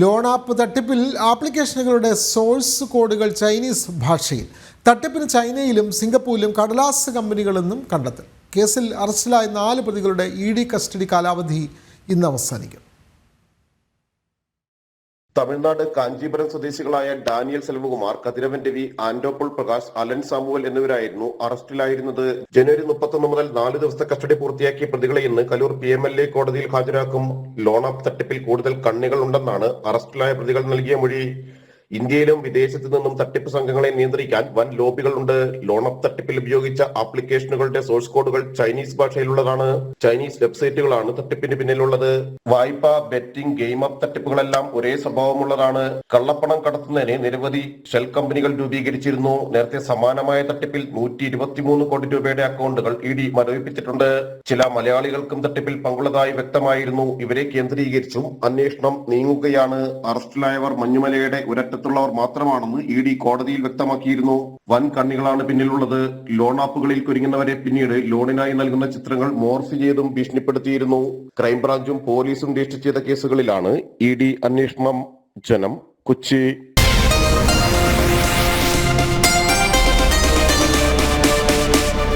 Loan app തട്ടിപ്പിൽ ആപ്ലിക്കേഷനുകളുടെ source കോഡുകൾ Chinese ഭാഷയിൽ. തട്ടിപ്പിന് ചൈനയിലും സിംഗപ്പൂരിലും കടലാസ് കമ്പനികളെന്നും കണ്ടെത്തൽ. കേസിൽ അറസ്റ്റിലായ നാല് പ്രതികളുടെ ഇ ഡി കസ്റ്റഡി കാലാവധി ഇന്ന് അവസാനിക്കും. തമിഴ്നാട് കാഞ്ചീപുരം സ്വദേശികളായ Daniel Selvakumar Kathiravan Ravi Anto Paul Prakash Allen Samuel എന്നിവരായിരുന്നു അറസ്റ്റിലായിരുന്നത്. ജനുവരി മുപ്പത്തൊന്ന് മുതൽ നാല് ദിവസത്തെ കസ്റ്റഡി പൂർത്തിയാക്കിയ പ്രതികളെ ഇന്ന് Kaloor P M L A കോടതിയിൽ ഹാജരാക്കും. ലോൺ തട്ടിപ്പിൽ കൂടുതൽ കണ്ണികൾ ഉണ്ടെന്നാണ് അറസ്റ്റിലായ പ്രതികൾ നൽകിയ മൊഴി. ഇന്ത്യയിലും വിദേശത്തു നിന്നും തട്ടിപ്പ് സംഘങ്ങളെ നിയന്ത്രിക്കാൻ വൻ ലോബികളുണ്ട്. ലോൺ അപ്പ് തട്ടിപ്പിൽ ഉപയോഗിച്ച ആപ്ലിക്കേഷനുകളുടെ സോഴ്സ് കോഡുകൾ ചൈനീസ് ഭാഷയിലുള്ളതാണ്. ചൈനീസ് വെബ്സൈറ്റുകളാണ് തട്ടിപ്പിന് പിന്നിലുള്ളത്. വായ്പ ബെറ്റിംഗ് ഗെയിം അപ്പ് തട്ടിപ്പുകളെല്ലാം ഒരേ സ്വഭാവമുള്ളതാണ്. കള്ളപ്പണം കടത്തുന്നതിന് നിരവധി ഷെൽ കമ്പനികൾ രൂപീകരിച്ചിരുന്നു. നേരത്തെ സമാനമായ തട്ടിപ്പിൽ നൂറ്റി ഇരുപത്തിമൂന്ന് കോടി രൂപയുടെ അക്കൗണ്ടുകൾ ഇ ഡി മരവിപ്പിച്ചിട്ടുണ്ട്. ചില മലയാളികൾക്കും തട്ടിപ്പിൽ പങ്കുള്ളതായി വ്യക്തമായിരുന്നു. ഇവരെ കേന്ദ്രീകരിച്ചും അന്വേഷണം നീങ്ങുകയാണ്. അറസ്റ്റിലായവർ മഞ്ഞുമലയുടെ ഒരറ്റത്തുള്ളവർ മാത്രമാണെന്ന് ഇ ഡി കോടതിയിൽ വ്യക്തമാക്കിയിരുന്നു. വൻ കണ്ണികളാണ് പിന്നിലുള്ളത്. ലോൺ ആപ്പുകളിൽ കുരുങ്ങുന്നവരെ പിന്നീട് ലോണിനായി നൽകുന്ന ചിത്രങ്ങൾ മോർഫ് ചെയ്തും ഭീഷണിപ്പെടുത്തിയിരുന്നു. ക്രൈംബ്രാഞ്ചും പോലീസും രജിസ്റ്റർ ചെയ്ത കേസുകളിലാണ് ഇ ഡി അന്വേഷണം ജനം കൊച്ചി.